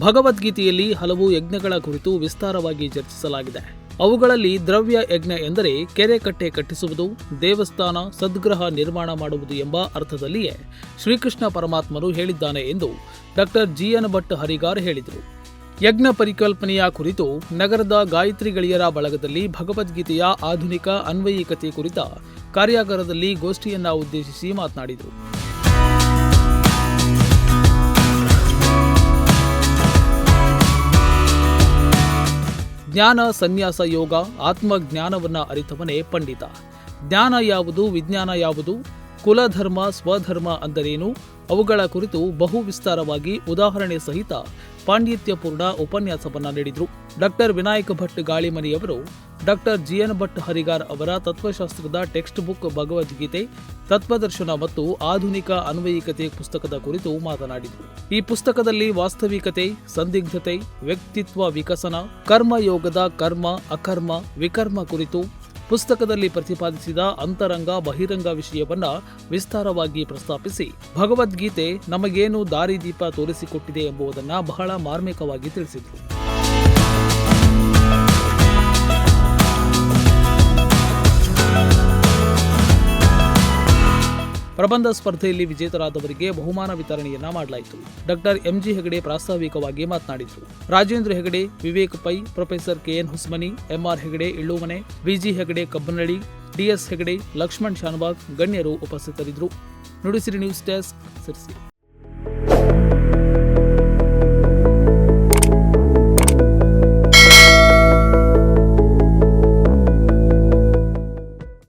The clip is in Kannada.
ಭಗವದ್ಗೀತೆಯಲ್ಲಿ ಹಲವು ಯಜ್ಞಗಳ ಕುರಿತು ವಿಸ್ತಾರವಾಗಿ ಚರ್ಚಿಸಲಾಗಿದೆ. ಅವುಗಳಲ್ಲಿ ದ್ರವ್ಯ ಯಜ್ಞ ಎಂದರೆ ಕೆರೆ ಕಟ್ಟೆ ಕಟ್ಟಿಸುವುದು, ದೇವಸ್ಥಾನ, ಸದ್ಗ್ರಹ ನಿರ್ಮಾಣ ಮಾಡುವುದು ಎಂಬ ಅರ್ಥದಲ್ಲಿಯೇ ಶ್ರೀಕೃಷ್ಣ ಪರಮಾತ್ಮನು ಹೇಳಿದ್ದಾನೆ ಎಂದು ಡಾಕ್ಟರ್ ಜಿಎನ್ ಭಟ್ ಹರಿಗಾರ್ ಹೇಳಿದರು. ಯಜ್ಞ ಪರಿಕಲ್ಪನೆಯ ಕುರಿತು ನಗರದ ಗಾಯತ್ರಿ ಗಳಿಯರ ಬಳಗದಲ್ಲಿ ಭಗವದ್ಗೀತೆಯ ಆಧುನಿಕ ಅನ್ವಯಿಕತೆ ಕುರಿತ ಕಾರ್ಯಾಗಾರದಲ್ಲಿ ಗೋಷ್ಠಿಯನ್ನ ಉದ್ದೇಶಿಸಿ ಮಾತನಾಡಿದರು. ಜ್ಞಾನ ಸನ್ಯಾಸ ಯೋಗ, ಆತ್ಮಜ್ಞಾನವನ್ನ ಅರಿತವನೇ ಪಂಡಿತ. ಜ್ಞಾನ ಯಾವುದು, ವಿಜ್ಞಾನ ಯಾವುದು? ಕುಲಧರ್ಮ, ಸ್ವಧರ್ಮ ಅಂದರೇನು? ಅವುಗಳ ಕುರಿತು ಬಹು ವಿಸ್ತಾರವಾಗಿ ಉದಾಹರಣೆ ಸಹಿತ ಪಾಂಡಿತ್ಯಪೂರ್ಣ ಉಪನ್ಯಾಸವನ್ನು ನೀಡಿದರು. ಡಾಕ್ಟರ್ ವಿನಾಯಕ ಭಟ್ ಗಾಳಿಮನಿಯವರು ಡಾಕ್ಟರ್ ಜಿಎನ್ ಭಟ್ ಹರಿಗಾರ್ ಅವರ ತತ್ವಶಾಸ್ತ್ರದ ಟೆಕ್ಸ್ಟ್ ಬುಕ್ ಭಗವದ್ಗೀತೆ ತತ್ವದರ್ಶನ ಮತ್ತು ಆಧುನಿಕ ಅನ್ವಯಿಕತೆ ಪುಸ್ತಕದ ಕುರಿತು ಮಾತನಾಡಿದರು. ಈ ಪುಸ್ತಕದಲ್ಲಿ ವಾಸ್ತವಿಕತೆ, ಸಂದಿಗ್ಧತೆ, ವ್ಯಕ್ತಿತ್ವ ವಿಕಸನ, ಕರ್ಮಯೋಗದ ಕರ್ಮ, ಅಕರ್ಮ, ವಿಕರ್ಮ ಕುರಿತು ಪುಸ್ತಕದಲ್ಲಿ ಪ್ರತಿಪಾದಿಸಿದ ಅಂತರಂಗ ಬಹಿರಂಗ ವಿಷಯವನ್ನ ವಿಸ್ತಾರವಾಗಿ ಪ್ರಸ್ತಾಪಿಸಿ ಭಗವದ್ಗೀತೆ ನಮಗೇನು ದಾರಿದೀಪ ತೋರಿಸಿಕೊಟ್ಟಿದೆ ಎಂಬುದನ್ನು ಬಹಳ ಮಾರ್ಮಿಕವಾಗಿ ತಿಳಿಸಿದರು. ಪ್ರಬಂಧ ಸ್ಪರ್ಧೆಯಲ್ಲಿ ವಿಜೇತರಾದವರಿಗೆ ಬಹುಮಾನ ವಿತರಣೆಯನ್ನ ಮಾಡಲಾಯಿತು. ಡಾಕ್ಟರ್ ಎಂಜಿ ಹೆಗಡೆ ಪ್ರಾಸ್ತಾವಿಕವಾಗಿ ಮಾತನಾಡಿದರು. Rajendra Hegde, Vivek Pai, professor KN Husmani, MR Hegde, Illumane, VG Hegde, Kabbanalli DS Hegde, Lakshman Shanbhag ಗಣ್ಯರು ಉಪಸ್ಥಿತರಿದ್ದರು. Nudisiri news desk Sirsi.